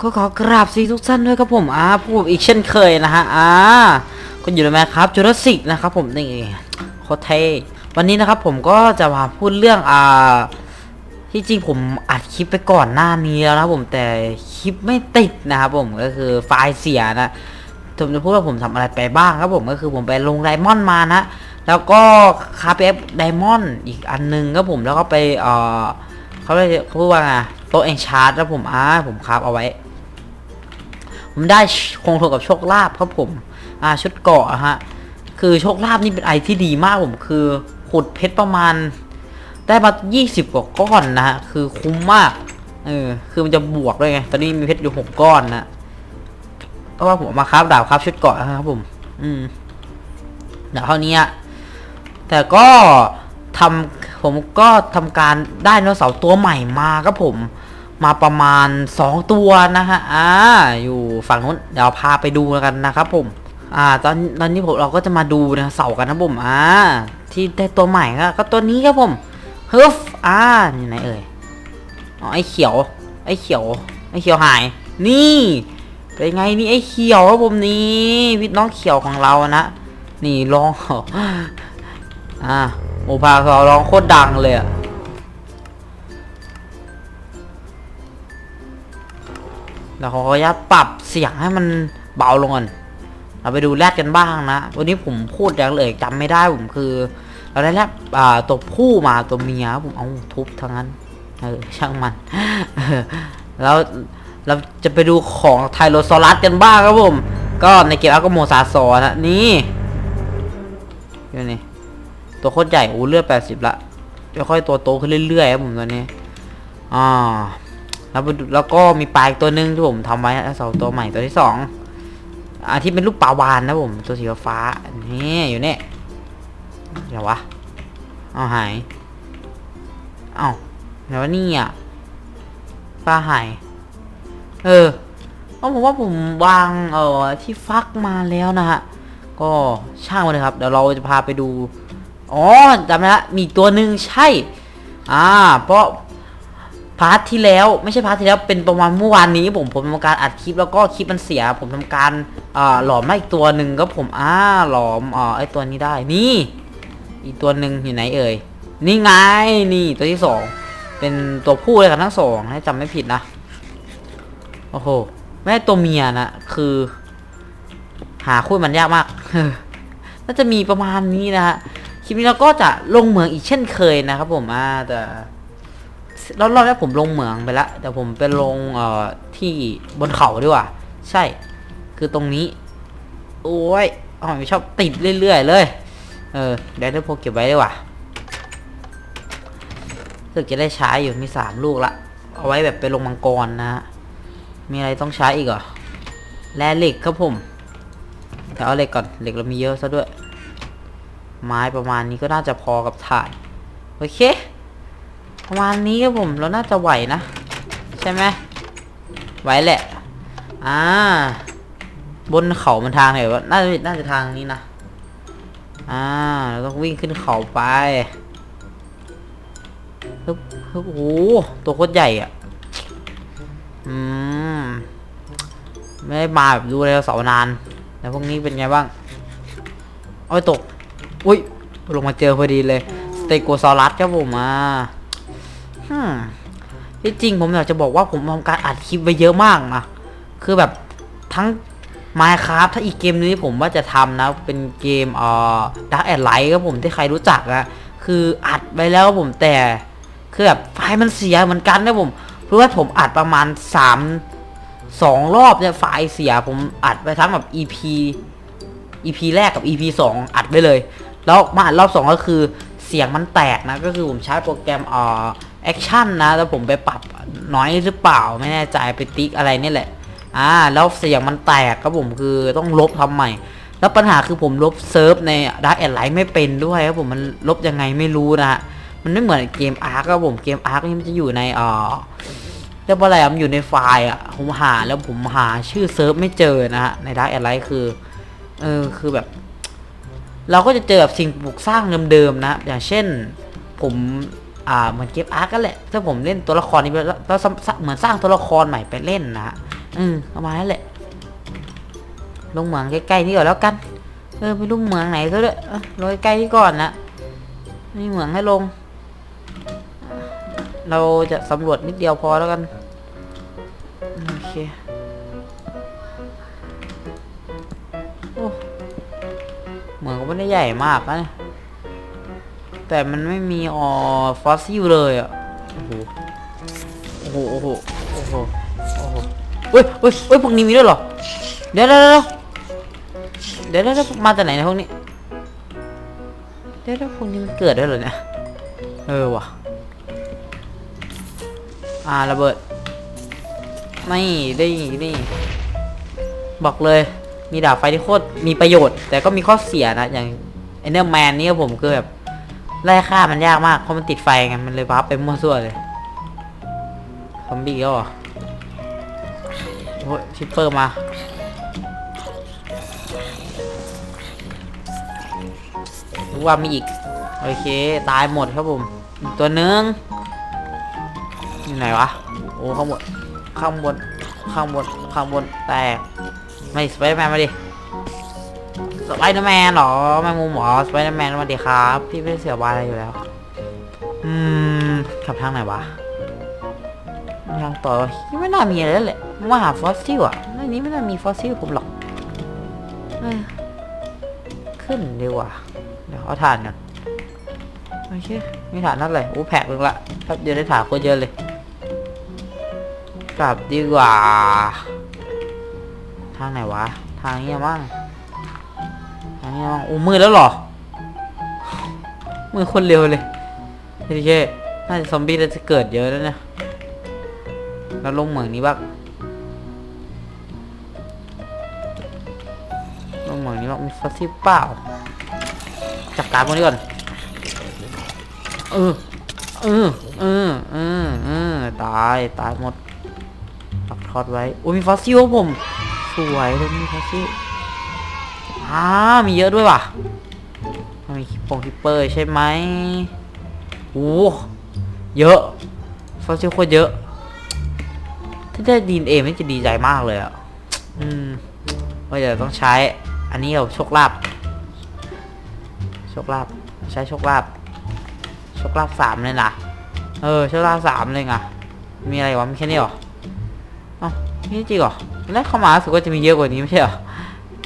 ก็ขอกราบสวัสดีทุกท่านด้วยครับผมอ่าพูดอีกเช่นเคยนะฮะอ่าคุณอยู่ในแมครับจูราสสิกนะครับผมนี่โคตรเทวันนี้นะครับผมก็จะมาพูดเรื่องอ่าที่จริงผมอัดคลิปไปก่อนหน้านี้แล้วนะครับผมแต่คลิปไม่ติดนะครับผมก็คือไฟล์เสียนะผมจะพูดว่าผมทำอะไรไปบ้างครับผมก็คือผมไปลงไดมอนด์มานะ แล้วก็คาเปฟไดมอนด์อีกอันนึงครับผมแล้วก็ไปเอ่อเขาเรียกเขาพูดว่าไงโต๊ะเองชาร์จแล้วผมอ่าผมคาฟเอาไว้ ผมได้คงทนกับโชคลาภครับผม อ่าชุดเกาะฮะ คือโชคลาภนี่เป็นไอที่ดีมากผมคือขุดเพชรประมาณ ได้มา 20 กว่าก้อนนะฮะ คือคุ้มมาก เออ คือมันจะบวกด้วยไง ตอนนี้มีเพชรอยู่ 6 ก้อนนะเพราะว่าผมมาคราฟดาบคราฟชุดเกาะครับผม อืมเดี๋ยวเท่านี้แต่ก็ทำผมก็ทำการได้ไดโนเสาตัวใหม่มาครับผม มาประมาณ 2 ตัวนะฮะอ่าอยู่ฝั่งนู้นเดี๋ยวพาไปดูกันนะครับผมอ่าตอนตอนนี้ผมเราก็จะมาดูนะเสากันนะผมอ่าที่ได้ตัวใหม่ก็ก็ตัวนี้ครับผมฮึฟอ่าอยู่ไหนเอ่ยอ๋อไอ้เขียวไอ้เขียวไอ้เขียวหาย นี่เป็นไงนี่ไอ้เขียวครับผมนี่พี่น้องเขียวของเรานะนี่ร้องอ่าโอภาเขาร้องโคตรดังเลยอะ แล้วเขาก็จะปรับเสียงให้มันเบาลงก่อนเราไปดูแรดกันบ้างนะ วันนี้ผมพูดย่างเลยจำไม่ได้ผมคือ เราได้แรดตัวผู้มาตัวเมียผมเอาทุบทั้งนั้นเออช่างมันแล้วเราจะไปดูของไทโรซอรัสกันบ้างครับผม ก็ในเกมอัลกโมซาซอนะนี่นี่ตัวโคตรใหญ่โอ้เลือดแปดสิบละค่อยๆตัวโตขึ้นเรื่อยๆครับผมตัวนี้อ่า แล้วแล้วก็มีปลาอีกตัวหนึ่งที่ผมทำไว้นะเสาตัวใหม่ตัวที่สองอาที่เป็นรูปปลาวานนะผมตัวสีฟ้านี่อยู่เนี่ยเดี๋ยววะเอาหายเอาเดี๋ยววะนี่อะปลาหายเออเพราผมว่าผมวางเออที่ฟักมาแล้วนะฮะก็ช่างมันเลยครับเดี๋ยวเราจะพาไปดูอ๋อจำได้ละมีตัวหนึ่งใช่ อ่า เพราะ พาร์ทที่แล้วไม่ใช่พาร์ทที่แล้วเป็นประมาณเมื่อวานนี้ ผมผมทำการอัดคลิปแล้วก็คลิปมันเสีย ผมทำการอ่าหลอมมาอีกตัวหนึ่งก็ผมอ่าหลอมอ่าไอตัวนี้ได้นี่ อีกตัวหนึ่งอยู่ไหนเอ่ยนี่ไงนี่ตัวที่สองเป็นตัวผู้เลยกันทั้งสองให้จำไม่ผิดนะโอ้โหแม่ตัวเมียนะคือ หาคู่มันยากมากน่าจะมีประมาณนี้นะฮะคลิปนี้เราก็จะลงเหมืองอีกเช่นเคยนะครับผมอ่าแต่ รอบรอบแรกผมลงเหมืองไปแล้วแต่ผมไปลงเอ่อที่บนเขาดีกว่าใช่ คือตรงนี้ โอ้ยอ๋อชอบติดเรื่อยๆเลย เออเดี๋ยวได้พกเก็บไว้ดีกว่าสึกจะได้ใช้อยู่มีสามลูกละ เอาไว้แบบไปลงมังกรนะฮะ มีอะไรต้องใช้อีกเหรอ แร่เหล็กครับผมแต่เอาเหล็กก่อนเหล็กเรามีเยอะซะด้วย ไม้ประมาณนี้ก็น่าจะพอกับถ่าน โอเค ประมาณนี้ครับผมเราน่าจะไหวนะ ใช่ไหมไหวแหละ อ่า บนเขามันทางไหนวะน่าจะน่าจะทางนี้นะ อ่า เราต้องวิ่งขึ้นเขาไปฮึบฮึบโอ้โหตัวโคตรใหญ่อะ อืม ไม่ได้มาแบบดูเลยเสานาน แล้วพวกนี้เป็นไงบ้างโอ้ยตก อุ้ยลงมาเจอพอดีเลยสเตโกซอรัสครับผมอ่า ฮึมที่จริงผมอยากจะบอกว่าผมทำการอัดคลิปไปเยอะมากนะคือแบบทั้ง Minecraft ถ้าอีกเกมนี้ผมว่าจะทำนะ เป็นเกมเอ่อ Dark and Light ครับผมที่ใครรู้จักอะคืออัดไปแล้วผมแต่คือแบบไฟล์มันเสียเหมือนกันนะผม เพราะว่าผมอัดประมาณ3 2รอบเนี่ยไฟล์เสียผมอัดไปทั้งแบบ EP EP แรกกับ EP 2 อัดไปเลย แล้วมาอัดรอบ 2 ก็คือเสียงมันแตกนะ ก็คือผมใช้โปรแกรมเอ่อ แอคชั่นนะแล้วผมไปปรับน้อยหรือเปล่าไม่แน่ใจไปติ๊กอะไรนี่แหละ อ่า แล้วเสียงมันแตกครับผมคือต้องลบทำใหม่ แล้วปัญหาคือผมลบเซิร์ฟในดักแอนไลท์ไม่เป็นด้วยครับผมมันลบยังไงไม่รู้นะฮะมันไม่เหมือนเกมอาร์คครับผมเกมอาร์คนี่มันจะอยู่ในอ่อเรียกว่าอะไรอะมันอยู่ในไฟล์อะผมหาแล้วผมหาชื่อเซิร์ฟไม่เจอนะฮะในดักแอนไลท์คือเออคือแบบ เราก็จะเจอแบบสิ่งปลูกสร้างเดิมๆนะ อย่างเช่นผม อ่าเหมือนเกมอาร์ก็แหละ ถ้าผมเล่นตัวละครนี้ไปแล้วแล้วเหมือนสร้างตัวละครใหม่ไปเล่นนะฮะอืมประมาณนั้นแหละ ลงเหมืองใกล้ๆนี่ก่อนแล้วกัน เออไปลงเหมืองไหนก็ได้เออลงใกล้ๆนี่ก่อนนะนี่เหมืองให้ลง เราจะสำรวจนิดเดียวพอแล้วกันโอเคโอ้เหมืองก็ไม่ได้ใหญ่มากนะ แต่มันไม่มีออฟอสซิลเลยอะโอ้โหโอ้โหโอ้โหโอ้โหโอ้โหเฮ้ยเฮ้ยเฮ้ยพวกนี้มีด้วยเหรอเดี๋ยวเดี๋ยวเดี๋ยวเดี๋ยวเดี๋ยวเดี๋ยวมาจากไหนเนะพวกนี้เดี๋ยวเดี๋ยวพวกนี้มันเกิดได้เหรอเนี่ยเออว่ะอ่าระเบิดไม่ได้นี่บอกเลยมีดาบไฟที่โคตรมีประโยชน์ แต่ก็มีข้อเสียนะ อย่างเอเนอร์แมนนี่ผมคือแบบ ไล่ฆ่ามันยากมากเพราะมันติดไฟไงมันเลยวับไปมั่วซั่วเลยซอมบี้ก็เหรอโอ้ยชิปเปอร์มารู้ว่ามีอีก โอเค ตายหมดครับผมตัวหนึงอยู่ไหนวะ โอ้ข้างบน ข้างบน ข้างบน ข้างบน แตกไม่สไปเดอร์แมนมาดิ สไปเดอร์แมนเหรอแมงมุมหรอสไปเดอร์แมนมาดิครับ พี่ไม่ได้เสียบายอะไรอยู่แล้ว อืมขับทางไหนวะทางต่อไม่น่ามีอะไรแล้วแหละมาหาฟอสซิลอะในนี้ไม่น่ามีฟอสซิลผมหรอกอขึ้นดีกว่าเดี๋ยวเอาถ่านก่อนโอเคมีถ่านเท่าไหร่โอ้แผกหนึ่งละแป๊บเดียวได้ถ่านโคตรเยอะเลย กลับดีกว่า ทางไหนวะ ทางนี้มั้ง ทางนี้มั้งโอ้มืดแล้วเหรอ มือคนเร็วเลยเฮ้ยเชน่าจะซอมบี้จะเกิดเยอะแล้วเนี่ยแล้วลงเหมืองนี้บ้างลงเหมืองนี้บ้างมีฟอสซิลเปล่า จับการพวกนี้ก่อน เออ เออ เออ เออ เออ ตาย ตายหมดปักทอดไว้ โอ้มีฟอสซิลผม สวยเลยมีฟอสซิล อ่ามีเยอะด้วยว่ะมีคิปปงคิปเปอร์ใช่ไหมโอ้เยอะฟอสซิลโคตรเยอะ ถ้าได้ดีเอไม่จะดีใจมากเลยอะ อืมว่าจะต้องใช้ อันนี้เอาโชคลาภ โชคลาภ ใช้โชคลาภ โชคลาภสามเลยนะ เออ โชคลาภสามเลยไงมีอะไรวะ มีแค่นี้หรออ้ามีจริงหรอตอนแรกเข้ามารสึกว่าจะมีเยอะกว่านี้ไม่ใช่หรอ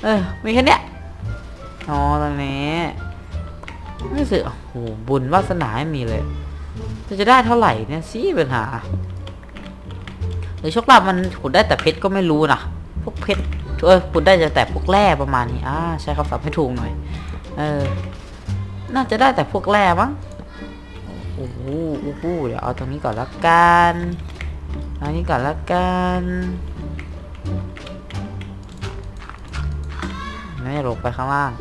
เออ มีแค่เนี้ย อ๋อตรงนี้ไม่รู้สึกโอ้โหบุญวาสนาไม่มีเลยจะจะได้เท่าไหร่เนี่ยสิปัญหา หรือโชคลาภมันขุดได้แต่เพชรก็ไม่รู้นะพวกเพชรเออขุดได้แต่พวกแร่ประมาณนี้อ่าใช้คำศัพท์ให้ถูกหน่อย เออ น่าจะได้แต่พวกแร่มั้งโอ้โหโอ้โหเดี๋ยวเอาตรงนี้ก่อนละกันอาอันนี้ก่อนละกันไม่ลงไปข้างล่าง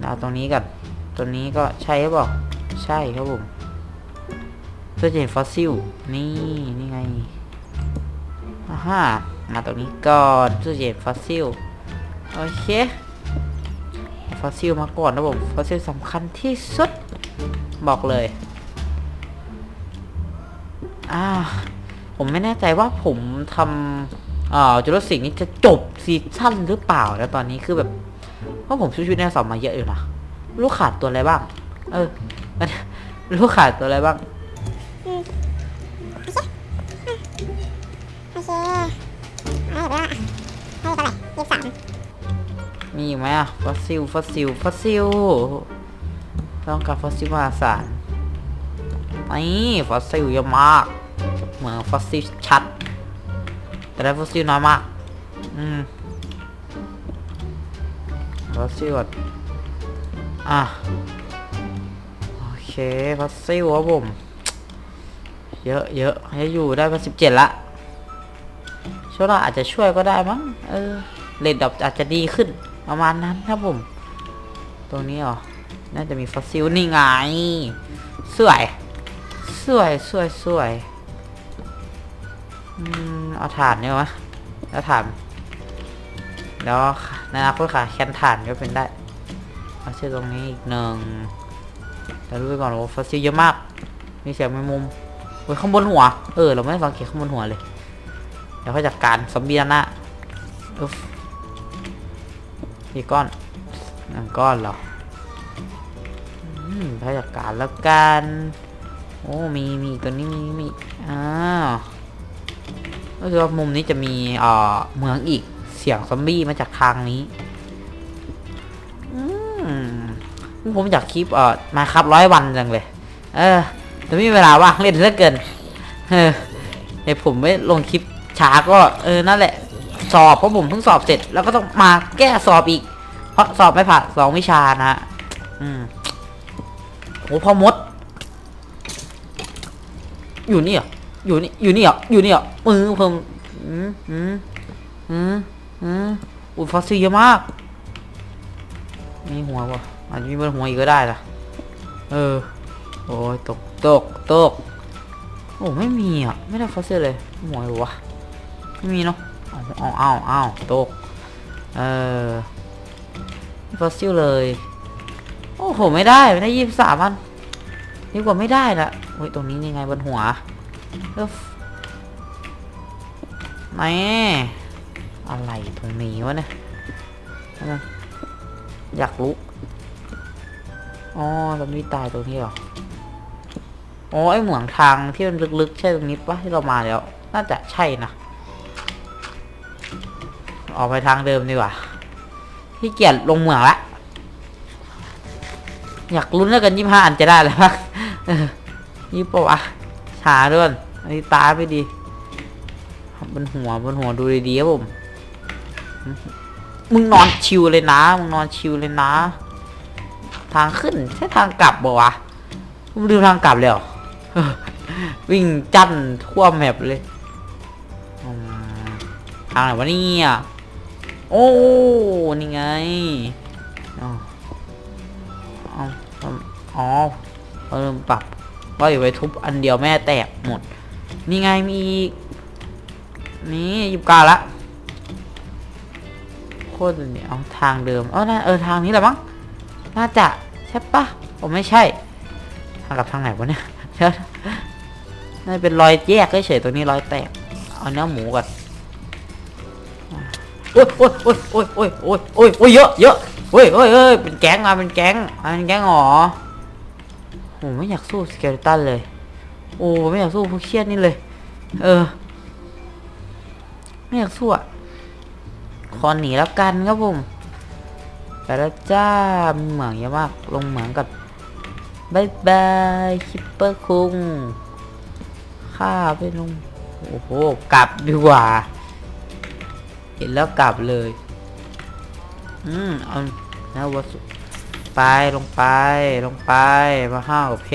เอาตรงนี้ก่อนตัวนี้ก็ใช่หรือเปล่าใช่ครับผมเพื่อจะเห็นฟอสซิลนี่นี่ไงอ่าฮะมาตรงนี้ก่อนเพื่อจะเห็นฟอสซิลโอเคฟอสซิลมาก่อนนะผมฟอสซิลสำคัญที่สุดบอกเลยอ่าผมไม่แน่ใจว่าผมทำอ่าจูราสสิกนี้จะจบซีซั่นหรือเปล่าแล้วตอนนี้คือแบบ เพราะผมช่วยชีวิตในสอบมาเยอะอยู่นะรู้ขาดตัวอะไรบ้าง เออมันรู้ขาดตัวอะไรบ้างโอเคเอาแบบว่าให้เท่าไหร่ยี่สามมีอีกไหมอะฟอสซิล ฟอสซิล ฟอสซิล ต้องการฟอสซิลมหาศาลนี่ฟอสซิลเยอะมาก เหมือนฟอสซิลชัด แต่ได้ฟอสซิลน้อยมาก อืม ฟอสซิลก่อนอะ โอเคฟอสซิลครับผม เยอะเยอะจะอยู่ได้มาสิบเจ็ดละช่วงหน้าอาจจะช่วยก็ได้มั้ง เออเลดดอกอาจจะดีขึ้น ประมาณนั้นครับผม ตรงนี้เหรอน่าจะมีฟอสซิลนี่ไง สวย สวยสวยสวยอืมเอาถ่านเนี่ยวะแล้วถ่านแล้ว ในอนาคตค่ะแคนถ่านก็เป็นได้เอาเชือตรงนี้อีกหนึ่งแต่รู้ไปก่อนว่าฟอสซิลเยอะมาก มีเสียงแมงมุมเฮ้ยข้างบนหัว เออ เราไม่ได้สังเกตข้างบนหัวเลย เดี๋ยวเขาจัดการซอมบี้ด้านหน้าอุ๊ฟกี่ก้อนหนึ่งก้อนเหรออืมเขาจัดการแล้วกัน โอ้ มี มีตัวนี้ มี มี อ้าวก็คือว่ามุมนี้จะมีเอ่อเมืองอีก สียงซอมบี้มาจากทางนี้อืมผมอยากคลิปเอ่อมาครับร้อยวันจังเลย เออแต่ไม่มีเวลาว่างเล่นเหลือเกินเออเดี๋ยวผมไม่ลงคลิปช้าก็เออนั่นแหละ สอบเพราะผมเพิ่งสอบเสร็จ แล้วก็ต้องมาแก้สอบอีก เพราะสอบไม่ผ่านสองวิชานะฮะอืมโหพ่อมด อยู่นี่เหรออยู่นี่อยู่นี่เหรออยู่นี่เหรอมือผมอืมอืมอืม อืมอุยฟอสซิลเยอะมาก มีหัวป่ะอาจจะมีบนหัวอีกก็ได้นะเออ โอ้ยตกตกตก โอ้ไม่มีอะ ไม่ได้ฟอสซิลเลย หัวอยู่วะ ไม่มีเนาะเอาเอาเอาเอาตก เออฟอสซิลเลย โอ้โห ไม่ได้ ไม่ได้ยี่สิบสามันดีกว่าไม่ได้ละโอ้ย ตรงนี้ยังไงบนหัวเออไหน อะไรตรงนี้วะเนี่ยอะอยากรู้อ๋อตรงนี้ตายตรงนี้หรออ๋อไอเหมืองทางที่มันลึกๆ ใช่ตรงนี้ปะที่เรามาแล้ว น่าจะใช่นะ ออกไปทางเดิมดีกว่าที่เกียจลงเหมืองละอยากลุ้นแล้วกันยี่ห้าอันจะได้แล้วปะเออนี่ปะวะช้าด้วยอันนี้ตาไปดีบนหัวบนหัวดูดีๆครับผม มึงนอนชิวเลยนะ มึงนอนชิวเลยนะ ทางขึ้นใช่ทางกลับบ่วะมึงลืมทางกลับเลยเหรอวิ่งจั่นทั่วแมปเลย ทางไหนวะเนี่ยโอ้ นี่ไง อ๋อเอาเอาอ๋อเราลืมปรับว่าอยู่ไปทุบอันเดียวแม่แตกหมด นี่ไงมีอีก นี่หยิบกาละ โคตรเนี่ยเอาทางเดิมเออน่าเออทางนี้แหละมั้งน่าจะใช่ปะผมไม่ใช่ทางกับทางไหนวะเนี่ยเดี๋ยวน่าเป็นรอยแยกเฉยๆตัวนี้รอยแตกเอาเนื้อหมูก่อนโอ้ยโอ้ยโอ้ยโอ้ยโอ้ยโอ้ยโอ้ยโอ้ยเยอะเยอะโอ้ยโอ้ยเอ้ยเป็นแก๊งมาเป็นแก๊งมาเป็นแก๊งหรอโอ้ไม่อยากสู้สเกลตันเลย โอ้ไม่อยากสู้พวกเครียดนี่เลย เออ ไม่อยากสู้อะ ขอหนีแล้วกันครับผมไปแล้วจ้ามีเหมืองเยอะมากลงเหมืองกับบายบายคิปเปอร์คุงข้าไปลงโอ้โหกลับดีกว่า เห็นแล้วกลับเลย อืมเอาแล้ววัสดุไปลงไปลงไปมาห้าวกับเพ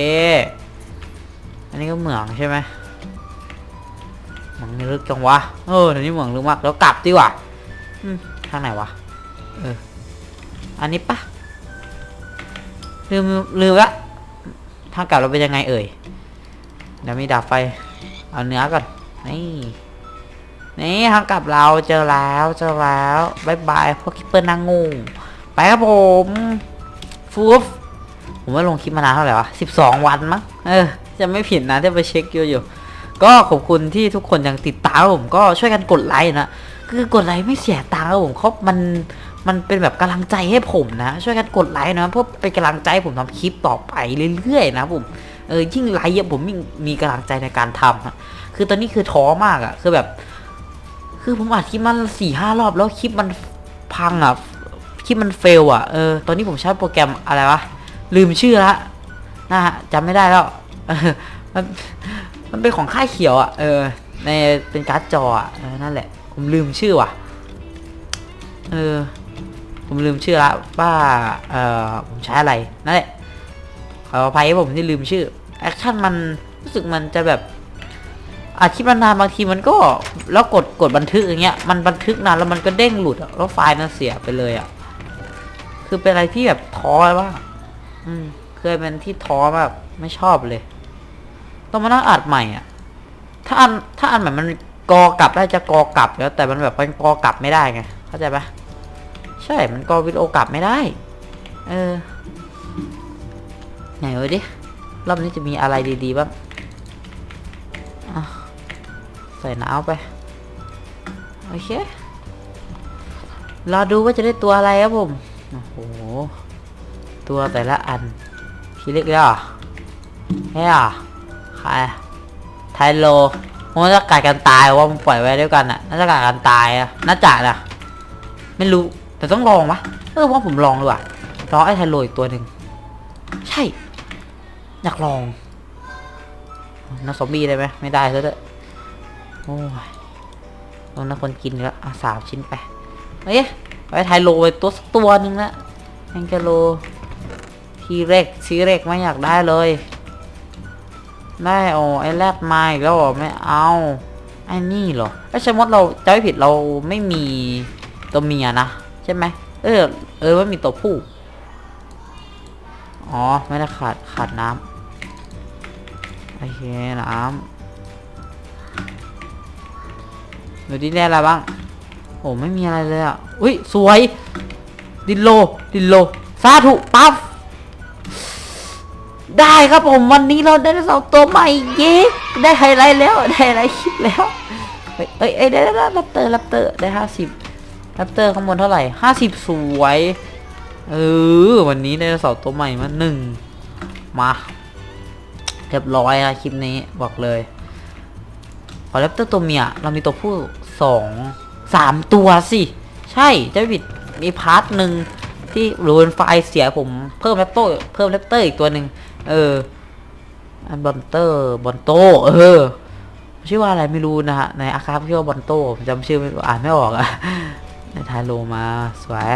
อันนี้ก็เหมืองใช่ไหมเหมืองลึกจังวะเออเดี๋ยวนี้เหมืองลึกมากแล้วกลับดีกว่า อืมทางไหนวะ เออ อันนี้ปะลืมลืมละทางกลับเราเป็นยังไงเอ่ยเดี๋ยวมีดาบไฟ เอาเนื้อก่อน นี่ นี่ทางกลับเราเจอแล้วเจอแล้วบายบายพวกคิปเปอร์นางงูไปครับผมฟูฟผมว่าลงคลิปมานานเท่าไหร่วะสิบสองวันมั้ง เออ จะไม่ผิดนะที่ไปเช็คอยู่อยู่ ก็ขอบคุณที่ทุกคนยังติดตามผมก็ช่วยกันกดไลค์นะ คือกดไลค์ไม่เสียตังค์ครับผมเขามันมันเป็นแบบกำลังใจให้ผมนะ ช่วยกันกดไลค์นะเพื่อเป็นกำลังใจให้ผมทำคลิปต่อไปเรื่อยๆนะผมเออยิ่งไลค์เยอะผมมีกำลังใจในการทำอะคือตอนนี้คือท้อมากอะคือแบบ คือผมอัดคลิปมันสี่ห้ารอบแล้วคลิปมันพังอะคลิปมันเฟลอะเออตอนนี้ผมใช้โปรแกรมอะไรวะลืมชื่อละนะฮะจำไม่ได้แล้วมัน มันเป็นของค่ายเขียวอะเออ ในเป็นการ์ดจออะเออนั่นแหละ ผมลืมชื่อว่ะ เออ ผมลืมชื่อละว่า เออผมใช้อะไร นั่นแหละ ขออภัยผมที่ลืมชื่อ แอคชั่นมันรู้สึกมันจะแบบอาคลิปนานบางทีมันก็แล้วกดกดบันทึกอย่างเงี้ยมันบันทึกนานแล้วมันก็เด้งหลุดแล้วไฟล์มันเสียไปเลยอะคือเป็นอะไรที่แบบท้อว่าอืมเคยเป็นที่ท้อแบบไม่ชอบเลย ต้องมานั่งอัดใหม่อะ ถ้าอันถ้าอันแบบมันกอกลับได้จะกอกลับแล้วแต่มันแบบมันกอกลับไม่ได้ไงเข้าใจปะใช่มันกอวิดีโอกลับไม่ได้ เออไหนวะดิรอบนี้จะมีอะไรดีๆบ้างใส่หน้ำไปโอเครอดูว่าจะได้ตัวอะไรครับผมโอ้โหตัวแต่ละอันทีเล็กแล้วเหรอแค่เหรอ ใครไทโลมันจะกัดกันตายว่ามันปล่อยไว้ด้วยกันอะน่าจะกัดกันตายอะน่าจะนะไม่รู้แต่ต้องลองปะเออว่าผมลองดีกว่าลองไอ้ไทโลอีกตัวหนึ่งใช่ อยากลองนักซอมบี้ได้ไหมไม่ได้ซะด้วยโอ้ยโดนนักคนกินแล้วอะสามชิ้นไปเอ้ยไปไทโลไปตัวสักตัวหนึ่งละแองเกโลทีเร็กทีเร็กไม่อยากได้เลย ได้โอ้ไอ้แรกมาอีกแล้วไม่เอาไอ้นี่เหรอไอ้ชะมดเราจะไม่ผิดเราไม่มีตัวเมียนะใช่ไหมเออ เออว่ามีตัวผู้อ๋อไม่ได้ขาดขาดน้ำโอเคน้ำดูดิได้อะไรบ้างโอ้ไม่มีอะไรเลยอะอุ้ยสวย ดินโล ดินโลสาธุปั๊บ ได้ครับผมวันนี้เราได้สองตัวใหม่เย้ได้ไฮไลท์แล้วได้ไฮไลท์คลิปแล้วเอ้ยเอ้ยได้ได้ได้รับเตอร์รับเตอร์ได้ห้าสิบรับเตอร์ข้างบนเท่าไหร่ห้าสิบสวยเออวันนี้ได้สองตัวใหม่มาหนึ่งมาเรียบร้อยอะคลิปนี้บอกเลยขอแรปเตอร์ตัวเมียเรามีตัวผู้สองสามตัวสิใช่เจะบิดมีพาร์ทหนึ่งที่รูนไฟเสียผมเพิ่มแรปเตอร์เพิ่มแรปเตอร์อีกตัวหนึ่ง เออ อันบอนเตอร์บอนโต เออ ชื่อว่าอะไรไม่รู้นะฮะ ในอาคาชื่อว่าบอนโตผมจำชื่อไม่อ่านไม่ออกอะในไทยโลมาสวย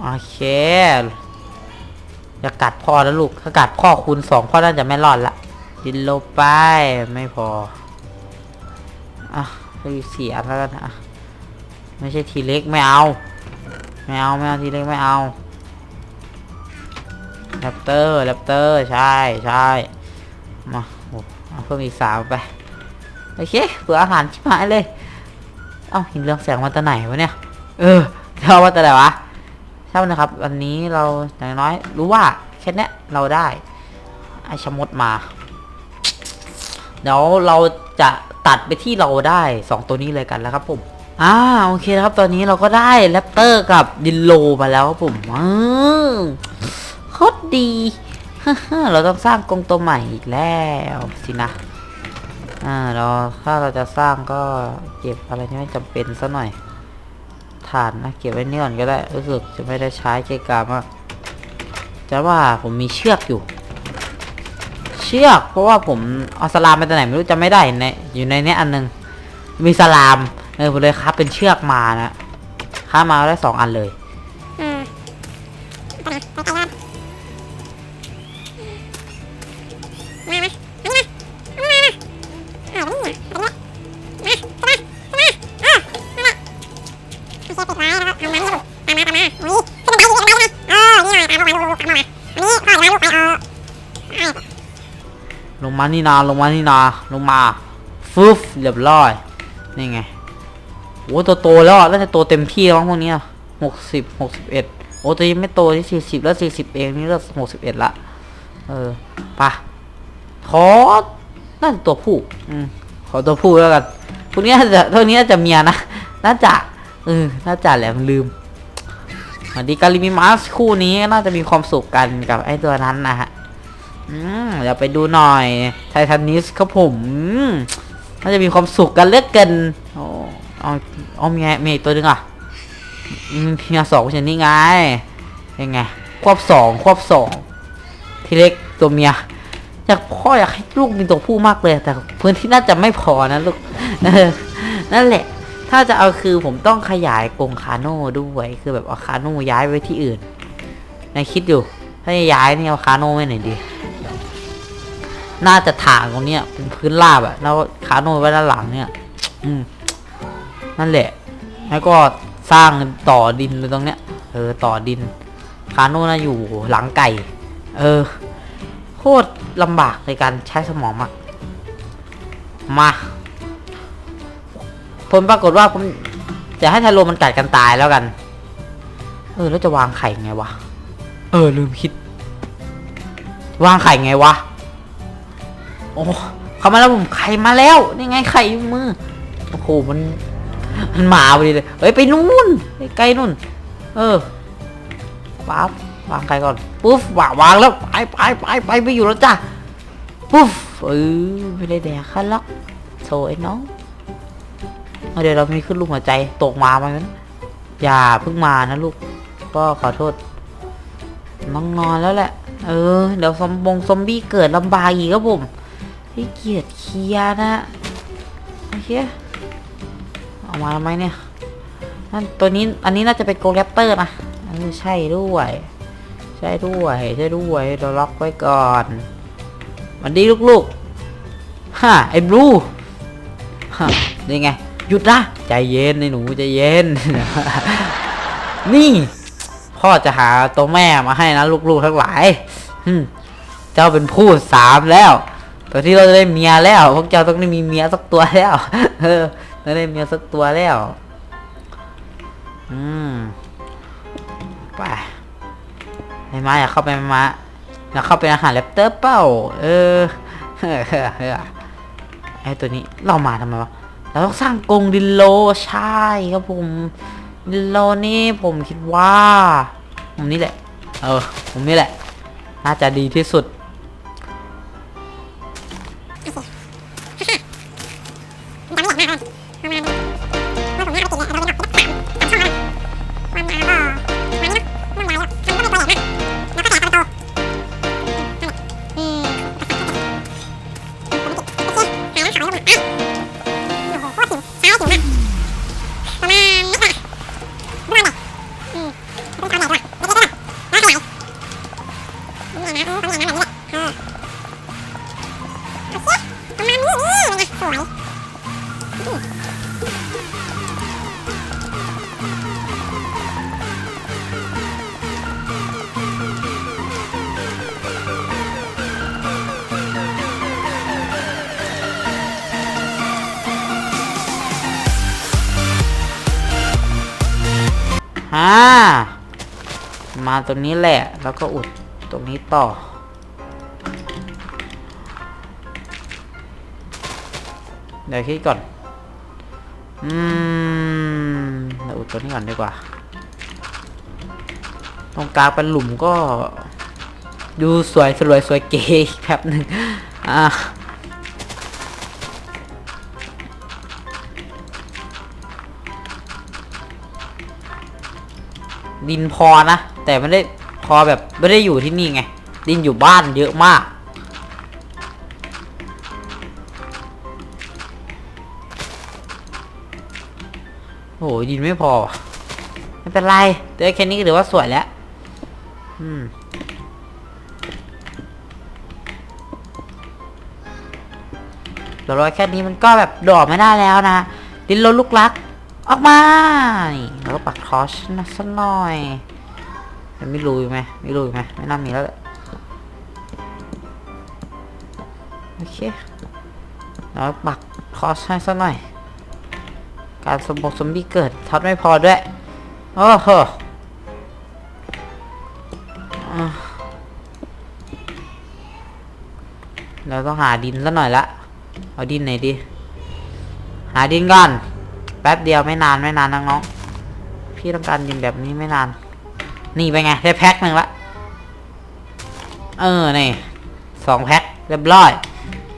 โอเคอย่ากัดพ่อแล้วลูก ถ้ากัดพ่อคูณสองพ่อน่าจะไม่รอดละดินโลไป ไม่พอ อะไปอีกสี่อันแล้วกันอะ ไม่ใช่ทีเล็กไม่เอา ไม่เอา ไม่เอาทีเล็กไม่เอา แรปเตอร์แรปเตอร์ใช่ใช่มาโอ้เอาเพิ่มอีกสามไป โอเคเผื่ออาหารชิบหายเลย เอ้าหินเรืองแสงมาตะไหนวะเนี่ย เออเราว่าต่ไหนวะใช่นะครับ วันนี้เราอย่างน้อย รู้ว่าแค่นี้เราได้ไอชมดมา เดี๋ยวเราจะตัดไปที่เราได้สองตัวนี้เลยกันแล้วครับผมอ่าโอเคครับตอนนี้เราก็ได้แรปเตอร์กับดินโลมาแล้วครับผมอืม โคตรดีเราต้องสร้างกรงตัวใหม่อีกแล้วสินะอ่าเราถ้าเราจะสร้างก็เก็บอะไรที่ไม่จำเป็นซะหน่อยฐานนะเก็บไว้นี่ก่อนก็ได้รู้สึกจะไม่ได้ใช้เกกามากจะว่าผมมีเชือกอยู่ เชือกเพราะว่าผมเอาสลามไปตัวไหนไม่รู้จะไม่ได้ในอยู่ในเนี้ยอันหนึงมีสลามเออผมเลยครับเป็นเชือกมานะค้ามาได้สองอันเลย นี่นาลงมานี่นาลงมาฟึบเรียบร้อยนี่ไงโอ้ตัวโตแล้วแล้วจะโตเต็มที่แล้วพวกนี้หกสิบหกสิบเอ็ดโอ้ตัวยังไม่โตที่สี่สิบแล้วสี่สิบเองนี่เลือกหกสิบเอ็ดละเออไปะขอน่าจะตัวผู้อืมขอตัวผู้แล้วกันพวกนี้จะพวกนี้น่าจะเมียนะน่าจะเออน่าจะแหละมลืมสวัสดีการิมิมัสคู่นี้น่าจะมีความสุขกันกับไอ้ตัวนั้นนะฮะ อืมเดี๋ยวไปดูหน่อยไททานิสครับผมน่าจะมีความสุขกันเลือกเกินโอ้เอาเอามีไงมีอีกตัวหนึงอะมีสองชนนี่ไงยังไงควบสองควบสองทีเล็กตัวเมียอยากพ่ออยากให้ลูกมีตัวผู้มากเลย แต่พื้นที่น่าจะไม่พอนะลูกนั่นแหละ ถ้าจะเอาคือผมต้องขยายกรงคาโน่ด้วยคือแบบเอาคาโน่ย้ายไว้ที่อื่นนายคิดอยู่ ถ้าจะย้ายนี่เอาคาโน่ไว้ไหนดี น่าจะถางตรงเนี้ยเป็นพื้นราบอะแล้วคาโนไว้ด้านหลังเนี่ยอืมนั่นแหละ แล้วก็สร้างต่อดินไปตรงเนี้ย เออต่อดิน คาโน่น่าอยู่หลังไก่ เออ โคตรลำบากในการใช้สมองอะมาผลปรากฏว่าผมจะให้ไทโรมันกัดกันตายแล้วกัน เออ แล้วจะวางไข่ไงวะ เออ ลืมคิด วางไข่ไงวะ โอ้เข้ามาแล้วผมไข่มาแล้วนี่ไงไข่มือโอ้โหมันมันมาพอดีเลยเฮ้ยไปนู่นไปไกลนู่น เออปั๊บวางไข่ก่อนปุ๊บวางวางแล้วไปไปไปไปไปอยู่แล้วจ้ะปุ๊บเออไม่ได้แดกขั้นล็อกโซไอ้น้องเดี๋ยวเรามีขึ้นลูกหัวใจตกมาไหมนอย่าเพิ่งมานะลูก ก็ขอโทษน้องนอนแล้วแหละ เออ เดี๋ยวซอมบงซอมบี้เกิดลำบากอีกครับผม ให้เกียร์เคลียนะโอเคเอามาทำไหมเนี่ยนั่นตัวนี้อันนี้น่าจะเป็นโกลแรปเตอร์นะเออใช่ด้วย ใช่ด้วยใช่ด้วยเราล็อกไว้ก่อนวันดีลูกๆฮ่าไอ้บลูฮ่านี่ไงหยุดนะใจเย็นไอ้หนูใจเย็น นี่ พ่อจะหาตัวแม่มาให้นะลูกๆทั้งหลายเจ้าเป็นผู้สามแล้ว ตัวที่เราจะได้เมียแล้วพวกเจ้าต้องได้มีเมียสักตัวแล้ว เออต้องได้เมียสักตัวแล้ว อืมไปไอ้ม้าอยากเข้าไปไม้าอยากเข้าเป็นอาหารแรปเตอร์เปล่าเออเฮ้อเออไอ้ตัวนี้เรามาทำไมวะเราต้องสร้างกรงดินโลใช่ครับผมดินโลนี่ผมคิดว่าผมนี่แหละ เออผมนี่แหละ น่าจะดีที่สุด อ่า มาตรงนี้แหละ แล้วก็อุดตรงนี้ต่อ เดี๋ยวคิดก่อน อืมเดี๋ยวอุดตรงนี้ก่อนดีกว่า ตรงกลางเป็นหลุมก็ ดูสวยสวยสวยเก๋แบบหนึ่งอ่า ดินพอนะ แต่ไม่ได้พอแบบไม่ได้อยู่ที่นี่ไง ดินอยู่บ้านเยอะมากโอ้โหดินไม่พอ ไม่เป็นไรเดี๋ยวแค่นี้ก็ถือว่าสวยแล้ว อืมเราร้อยแค่นี้มันก็แบบดอกไม่ได้แล้วนะ ดินลดลูกรัก ออกมานี่ อชนะสักหน่อยมันไม่รู้ไหมไม่รู้ไหมไม่น่ามีแล้วโอเคแล้วปักทอชให้สักหน่อย การสมบกสมบีเกิดท็อตไม่พอด้วย โอ้โหเราต้องหาดินสักหน่อยละ เอาดินไหนดี หาดินก่อน แป๊บเดียวไม่นานไม่นานน้องๆ พี่ต้องการดินแบบนี้ไม่นาน นี่ไปไงได้แพ็คหนึ่งละ เออ นี่สองแพ็คเรียบร้อย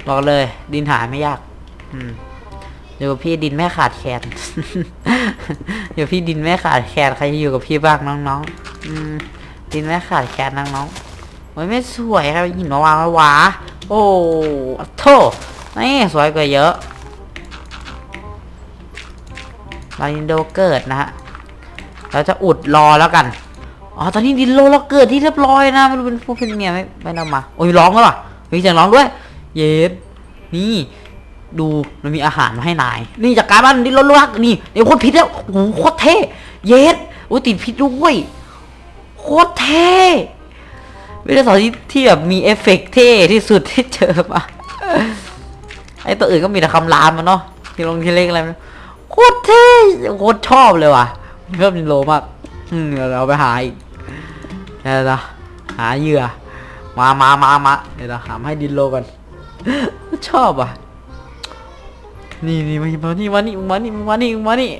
บอกเลย ดินหาไม่ยาก อืมเดี๋ยวพี่ดินไม่ขาดแคลนเดี๋ยวพี่ดินไม่ขาดแคลนใครจะอยู่กับพี่บ้างน้องๆอืมดินไม่ขาดแคลนน้องๆโอ้ยไม่สวยครับหินมาวางไว้หวาโอ้โธ่นี่สวยกว่าเยอะลานินโดเกิดนะฮะ เราจะอุดรอแล้วกัน อ๋อ ตอนนี้ดินโลเราเกิดที่เรียบร้อยนะไม่รู้เป็นผู้เป็นเมียไหมไม่นำมา โอ้ยร้องแล้วะมีเสียงร้องด้วย เย็ดนี่ดูมันมีอาหารมาให้นาย นี่จากการบ้านดินโลลักนี่เดี๋ยวโคตรพิษแล้วโอ้โหโคตรเท่ เย็ดโอ้ยติดพิษด้วยโคตรเท่ไม่ได้สอนที่ที่แบบมีเอฟเฟกต์เท่ที่สุดที่เจอมาไอตัวอื่นก็มีแต่คำรามมันเนาะที่ลงที่เล็กอะไรโคตรเท่โคตรชอบเลยว่ะ เพิ่มดินโลมาก อืมเดี๋ยวเราไปหาอีกเดี๋ยวนะหาเหยื่อ มามามามาเดี๋ยวเราหาให้ดินโลกัน ชอบอะ นี่นี่มามานี่มานี่มานี่มานี่มานี่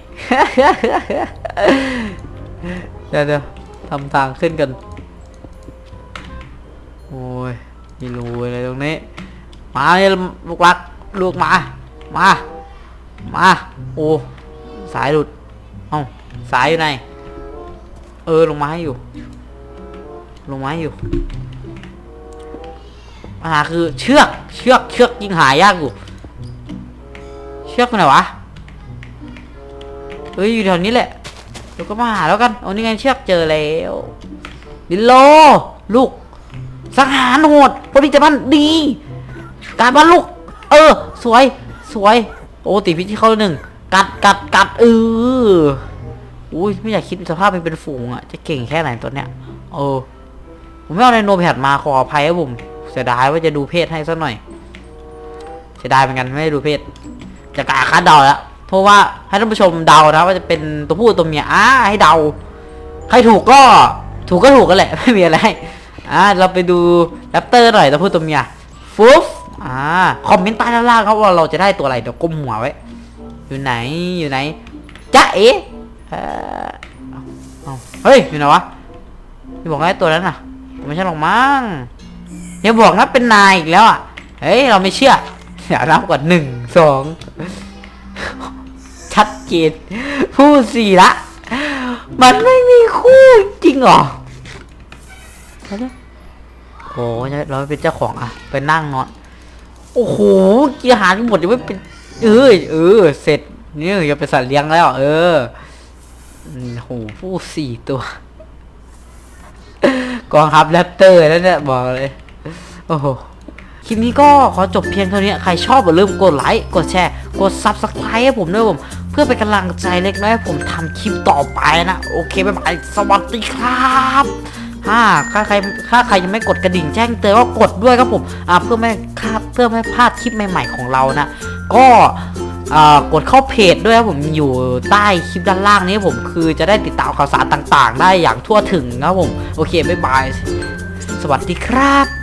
เดี๋ยวเดี๋ยวทำทางขึ้นกัน โอ้ยมีรูอะไรตรงนี้ มาเนี่ยลูกรักลูกมา มา มา โอ้ สายหลุด เอ้า สายอยู่ไหน เออลงมาให้อยู่ ลงมาให้อยู่ปัญหาคือเชือกเชือกเชือกยิงหายากอยู่ เชือกไปไหนวะเฮ้ยอยู่แถวนี้แหละเดี๋ยวก็มาหาแล้วกันเอานี่ไงเชือกเจอแล้วดิโล ลูก สังหารโหดพอดีจะมันดี การบ้านลูก เออ สวย สวย โอ้ตีพิษที่เขาหนึ่ง กัดกัดกัดเออ อุ้ยไม่อยากคิดสภาพมันเป็นฝูงอะจะเก่งแค่ไหนตัวเนี้ยเออผมไม่เอาในโนแพดมาขออภัยครับผมเสียดายว่าจะดูเพศให้สักหน่อยเสียดายเหมือนกันไม่ได้ดูเพศจะกาคาดเดาแล้วเพราะว่าให้ท่านผู้ชมเดานะว่าจะเป็นตัวผู้ตัวเมียอ่าให้เดา ใครถูกก็ถูกก็ถูกกันแหละ ไม่มีอะไรอ่าเราไปดูแรปเตอร์หน่อยตัวผู้ตัวเมียฟุ๊บอ่าคอมเมนต์ใต้ล่างครับว่าเราจะได้ตัวอะไรเดี๋ยวก้มหัวไว้ อยู่ไหนอยู่ไหนจ๊ะเอ๋ เอ่อเอาเฮ้ยอยู่ไหนวะพี่บอกไงตัวนั้นน่ะไม่ใช่หรอกมั้งอย่าบอกนะเป็นนายอีกแล้วอะเฮ้ยเราไม่เชื่อเดี๋ยวนับก่อนหนึ่งสองชัดเจนผู้สี่ละ มันไม่มีคู่จริงเหรอโอ้ยเราเป็นเจ้าของอะไปนั่งนอน โอ้โหกินอาหารหมดยังไม่เป็น เออเออ เสร็จนี่จะเป็นสัตว์เลี้ยงแล้ว เออ โหผู้สี่ตัว กองทัพแรปเตอร์แล้วเนี่ยบอกเลย โอ้โห คลิปนี้ก็ขอจบเพียงเท่านี้ ใครชอบอย่าลืมกดไลค์ กดแชร์ กด subscribe ให้ผมด้วยผม เพื่อเป็นกำลังใจเล็กน้อยให้ผมทำคลิปต่อไปนะ โอเค บ๊ายบาย สวัสดีครับถ้าถ้าใครถ้าใครยังไม่กดกระดิ่งแจ้งเตือนก็กดด้วยครับผม อ่าเพื่อไม่คาดเพื่อไม่พลาดคลิปใหม่ ๆของเรานะ ก็ กดเข้าเพจด้วยครับผมอยู่ใต้คลิปด้านล่างนี้ผมคือจะได้ติดตามข่าวสารต่างๆ ได้อย่างทั่วถึงนะครับผม โอเค บ๊ายบาย สวัสดีครับ